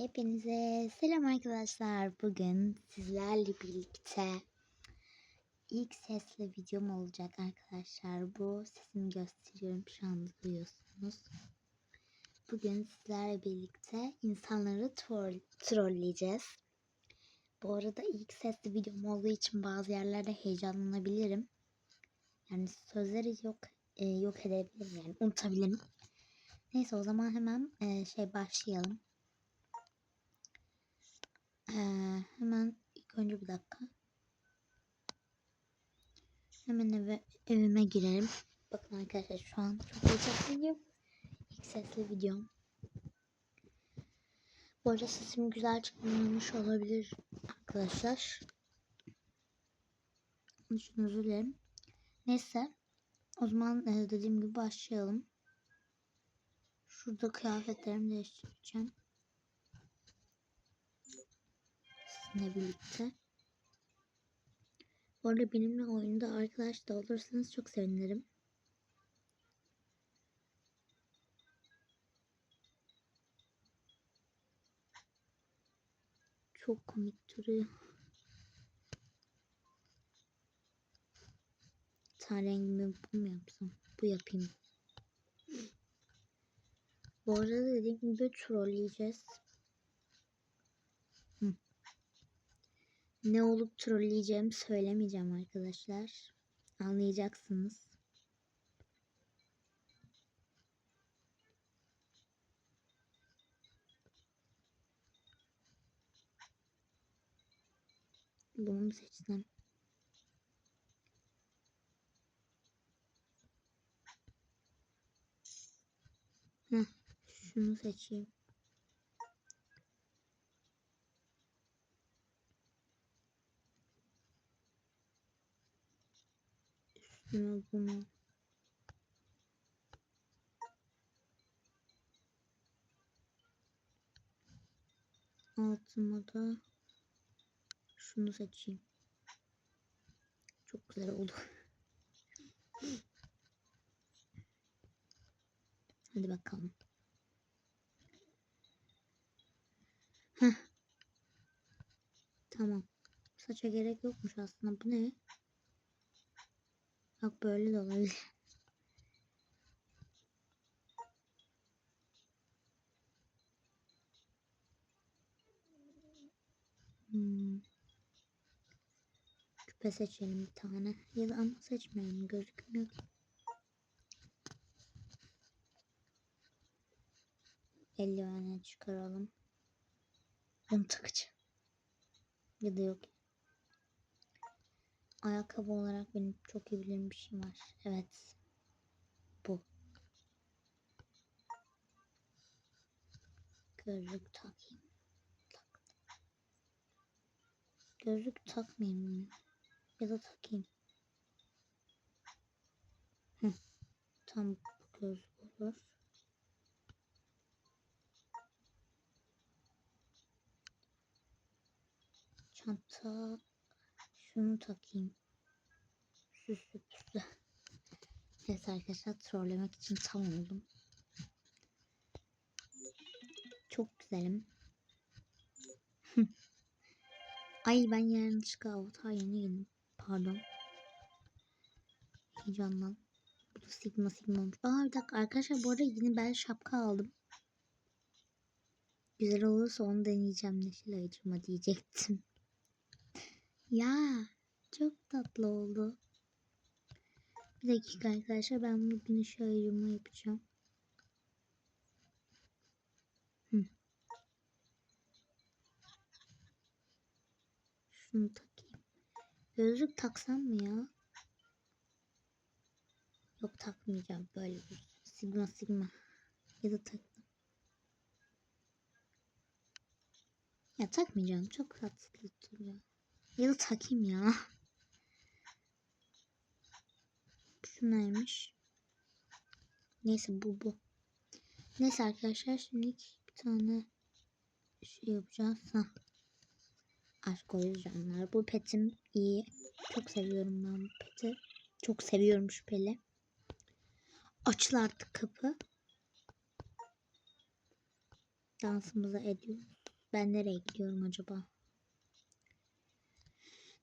Hepinize selam arkadaşlar. Bugün sizlerle birlikte ilk sesli videom olacak arkadaşlar. Bu sesimi gösteriyorum şu anda duyuyorsunuz. Bugün sizlerle birlikte insanları troll, trolleyeceğiz. Bu arada ilk sesli videom olduğu için bazı yerlerde heyecanlanabilirim. Yani sözleri yok e, yok edebilirim yani unutabilirim. Neyse o zaman hemen e, şey başlayalım. Ee, hemen ilk önce bir dakika. Hemen eve, evime girelim. Bakın arkadaşlar şu an çok heyecanlıyım. İlk sesli videom. Bu arada sesim güzel çıkmamış olabilir arkadaşlar. İçin özür dilerim. Neyse. O zaman e, dediğim gibi başlayalım. Şurada kıyafetlerimi değiştireceğim. Sizinle birlikte. Bu arada benimle oyunda arkadaş da olursanız çok sevinirim. Çok komik duruyor. Ten rengimi bu mu yapsam? Bu yapayım. Bu arada dediğim gibi trolleyeceğiz. Ne olup trolleyeceğimi söylemeyeceğim arkadaşlar. Anlayacaksınız. Bunu mu seçsem? Heh, şunu seçeyim. Üstüne bunu. Altıma da şunu seçeyim. Çok güzel oldu. Hadi bakalım. Heh. Tamam. Saça gerek yokmuş aslında. Bu ne? Bak böyle de olabilir. Hmm. Küpe seçelim bir tane. Ya ama seçmeyelim. Gözükmüyor. Eldiveni çıkaralım. Bunu takacağım. Ya da yok. Ayakkabı olarak benim çok iyi bildiğim bir şey var. Evet. Bu. Gözlük takayım. Tak. Gözlük takmayayım? Ya da takayım. Tam bu gözlük olur. Çanta şunu takayım. Süslü püslü. Evet arkadaşlar trollemek için tam oldum. Çok güzelim. Ay ben yanlışlıkla avatar yeni girdim. Pardon. Heyecandan. Sigma sigma olmuş. Aa bir dakika arkadaşlar bu arada yeni ben şapka aldım. Güzel olursa onu deneyeceğim. Neşeli ayıcıma diyecektim. Ya çok tatlı oldu. Bir dakika arkadaşlar ben bunu güneş ayırma yapacağım. Şunu takayım. Gözlük taksam mı ya? Yok takmayacağım böyle bir sigma sigma. Ya da taktım. Ya takmayacağım çok tatlı duruyor. Ya takayım ya. Şu neymiş? Neyse bu bu. Neyse arkadaşlar şimdi bir tane şey yapacağız. Ha. Aşk o yüzdenler. Bu petim iyi. Çok seviyorum ben bu peti. Çok seviyorum şu peli. Açıl artık kapı. Dansımızı ediyoruz. Ben nereye gidiyorum acaba?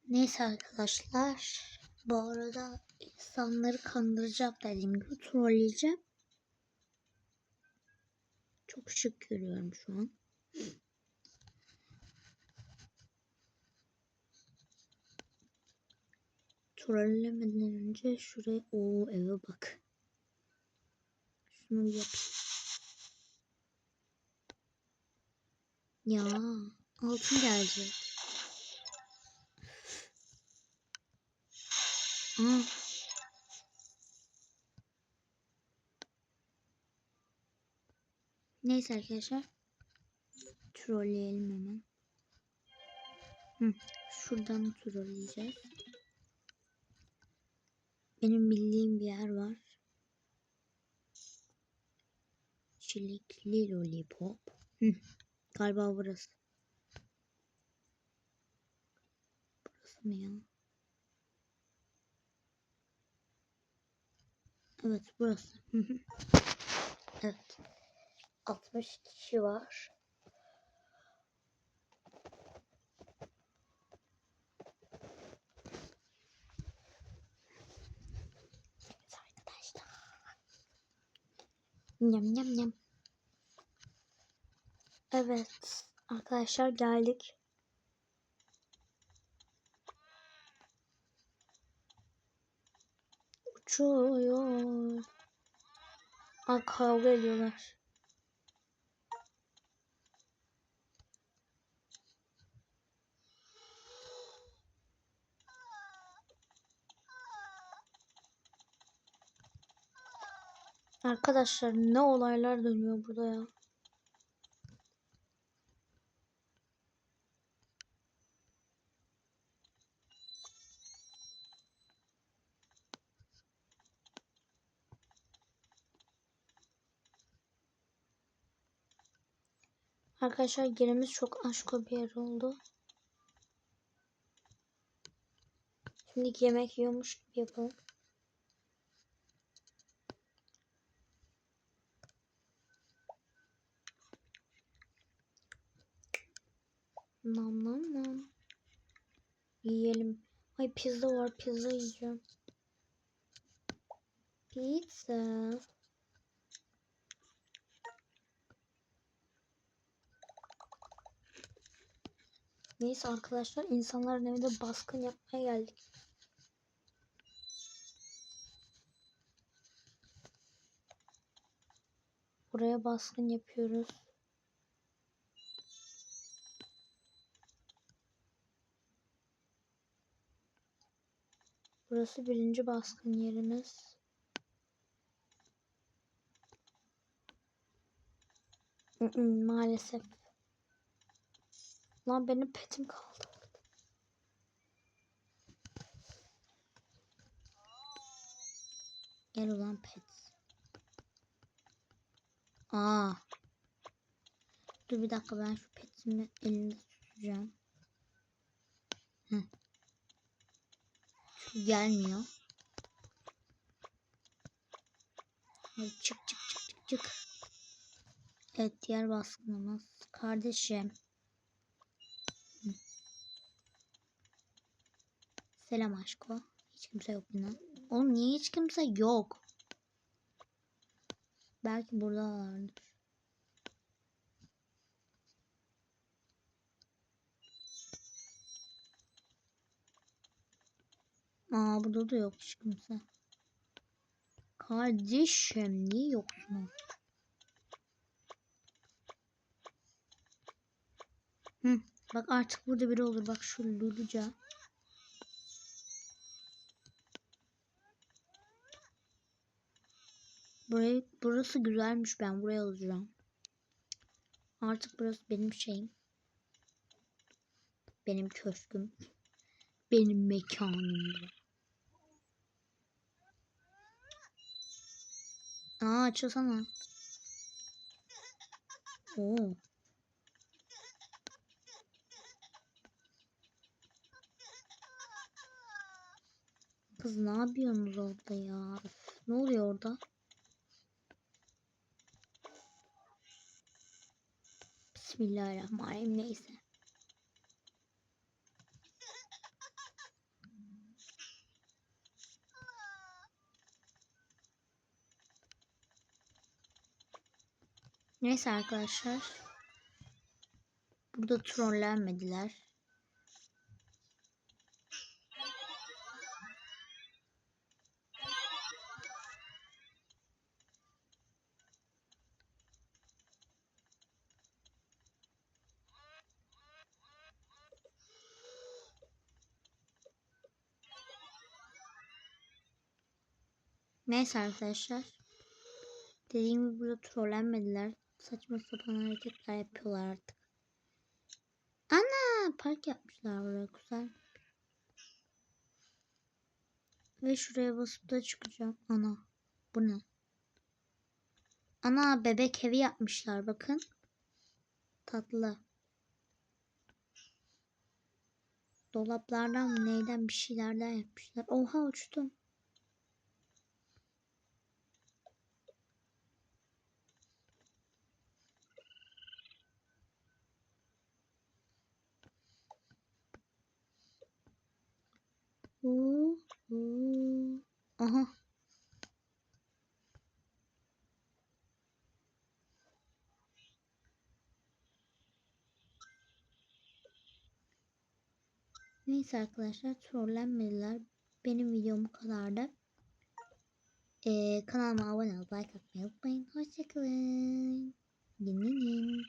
Neyse arkadaşlar. Bu arada insanları kandıracağım dediğim gibi trolleyeceğim. Çok şık görüyorum şu an. Trollemeden önce şuraya o eve bak. Şunu bir yapayım. Ya altın gelecek. Aa. Neyse arkadaşlar. Trolleyelim hemen. Hı, şuradan trolleyeceğiz. Benim bildiğim bir yer var. Çilekli lollipop. Hı, galiba burası. Burası mı ya? Evet burası. Evet. 60 kişi var. Yam yam yam. Evet arkadaşlar geldik. Uçuyor. Aa, kavga ediyorlar. Arkadaşlar ne olaylar dönüyor burada ya. Arkadaşlar yerimiz çok aşko bir yer oldu. Şimdi yemek yiyormuş gibi yapalım. Nam nam nam. Yiyelim. Ay pizza var pizza yiyeceğim. Pizza. Neyse arkadaşlar insanların evinde baskın yapmaya geldik. Buraya baskın yapıyoruz. Burası birinci baskın yerimiz. Maalesef. Lan benim petim kaldı. Gel ulan pet. Aa. Dur bir dakika ben şu petimi elimde tutacağım. Şu gelmiyor. Hadi çık çık çık çık çık. Evet diğer baskınımız. Kardeşim. Selam aşko. Hiç kimse yok buna. Oğlum niye hiç kimse yok? Belki buradalardır. Aa burada da yok hiç kimse. Kardeşim niye yoksun? Hı, bak artık burada biri olur. Bak şu Luluca. Burayı, burası güzelmiş. Ben buraya alacağım. Artık burası benim şeyim. Benim köşküm. Benim mekanım. Aa açılsana. Oo. Kız ne yapıyorsunuz orada ya? Ne oluyor orada? Bismillahirrahmanirrahim neyse. Neyse arkadaşlar. Burada trollenmediler. Neyse arkadaşlar. Dediğim gibi burada trollenmediler. Saçma sapan hareketler yapıyorlar artık. Ana park yapmışlar buraya güzel. Ve şuraya basıp da çıkacağım. Ana bu ne? Ana bebek evi yapmışlar bakın. Tatlı. Dolaplardan mı neyden bir şeylerden yapmışlar. Oha uçtum. Aha. Neyse arkadaşlar trollenmediler. Benim videom bu kadardı. Ee, kanalıma abone olup like atmayı unutmayın. Hoşçakalın. Dinleyin.